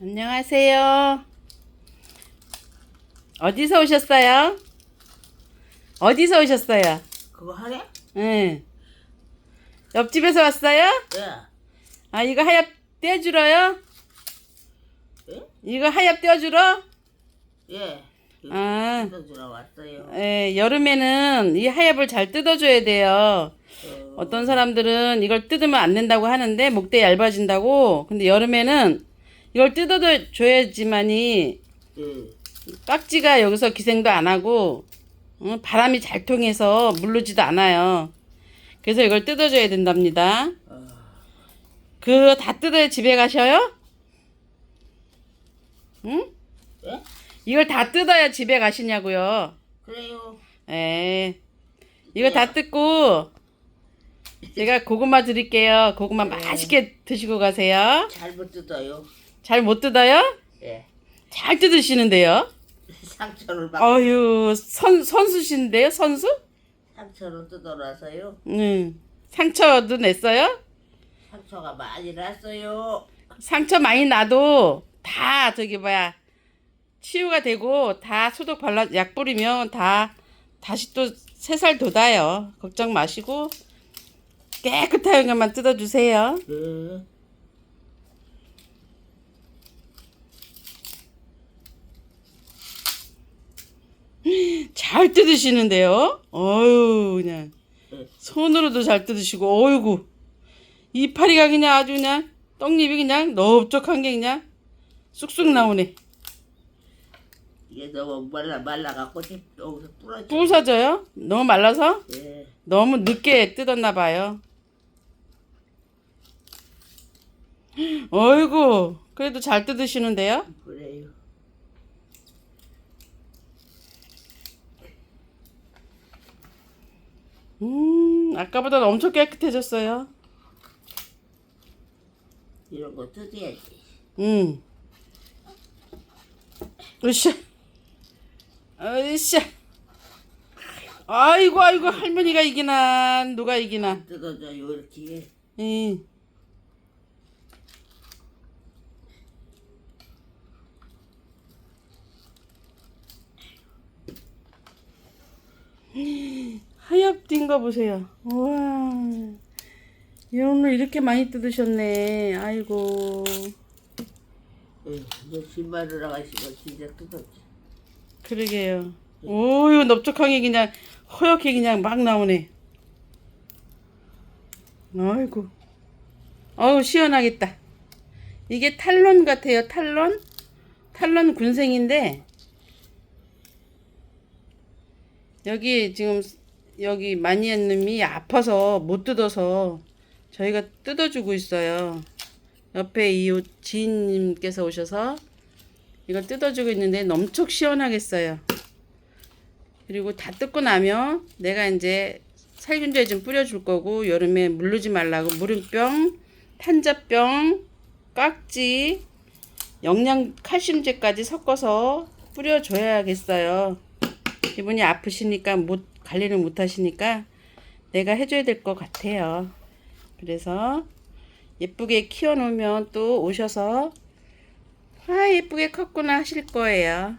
안녕하세요. 어디서 오셨어요? 어디서 오셨어요? 그거 하래? 응. 옆집에서 왔어요? 예. 아, 이거 하엽 떼주러요? 예? 이거 하엽 떼주러? 예. 아. 뜯어주러 왔어요. 예, 여름에는 이 하엽을 잘 뜯어줘야 돼요. 어, 어떤 사람들은 이걸 뜯으면 안 된다고 하는데 목대 얇아진다고. 근데 여름에는 이걸 뜯어줘야지만이 예. 깍지가 여기서 기생도 안 하고 어, 바람이 잘 통해서 물르지도 않아요. 그래서 이걸 뜯어줘야 된답니다. 어, 그거 다 뜯어야 집에 가셔요? 응? 예? 이걸 다 뜯어야 집에 가시냐고요. 그래요. 에 이거 다 뜯고 제가 고구마 드릴게요. 고구마 네. 맛있게 드시고 가세요. 잘 못 뜯어요. 잘 못 뜯어요? 예. 잘 뜯으시는데요. 상처를 막 어휴 선 선수신데요, 선수? 상처로 뜯어놔서요. 응. 상처도 냈어요? 상처가 많이 났어요. 상처 많이 나도 다 저기 뭐야 치유가 되고 다 소독 발라 약 뿌리면 다 다시 또새살 돋아요. 걱정 마시고 깨끗한 것만 뜯어주세요. 예. 잘 뜯으시는데요. 어유 그냥 예. 손으로도 잘 뜯으시고 어이구 이파리가 그냥 아주 그냥 떡잎이 그냥 넓적한 게 그냥 쑥쑥 나오네. 이게 너무 말라 말라갖고 지금 여기서 부러져. 부서져요? 너무 말라서? 예. 너무 늦게 뜯었나 봐요. 어이구, 그래도 잘 뜯으시는데요? 그래요. 음, 아까보다 엄청 깨끗해졌어요. 이런 거 뜯어야지. 음. 으쌰. 으쌰. 아이고, 아이고, 할머니가 이기나, 누가 이기나. 뜯어져요 이렇게. 이. 하 얗딘 거 보세요. 우와. 이 오늘 이렇게 많이 뜯으셨네. 아이고. 예. 이제 신발을 나가시면 진짜 뜯었지. 그러게요. 오, 이거 넓적하게 그냥 허옇게 그냥 막 나오네. 아이고. 어우, 시원하겠다. 이게 탈론 같아요, 탈론? 탈론 군생인데, 여기 지금, 여기 마니아님이 아파서 못 뜯어서 저희가 뜯어주고 있어요. 옆에 이 지인님께서 오셔서 이걸 뜯어주고 있는데 넘촉 시원하겠어요. 그리고 다 뜯고 나면 내가 이제 살균제 좀 뿌려줄 거고 여름에 물르지 말라고 물음병, 탄자병, 깍지, 영양 칼슘제까지 섞어서 뿌려줘야겠어요. 기분이 아프시니까 못 관리를 못 하시니까 내가 해줘야 될 것 같아요. 그래서 예쁘게 키워놓으면 또 오셔서 아 예쁘게 컸구나 하실 거예요.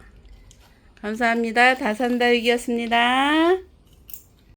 감사합니다. 다산다육이었습니다.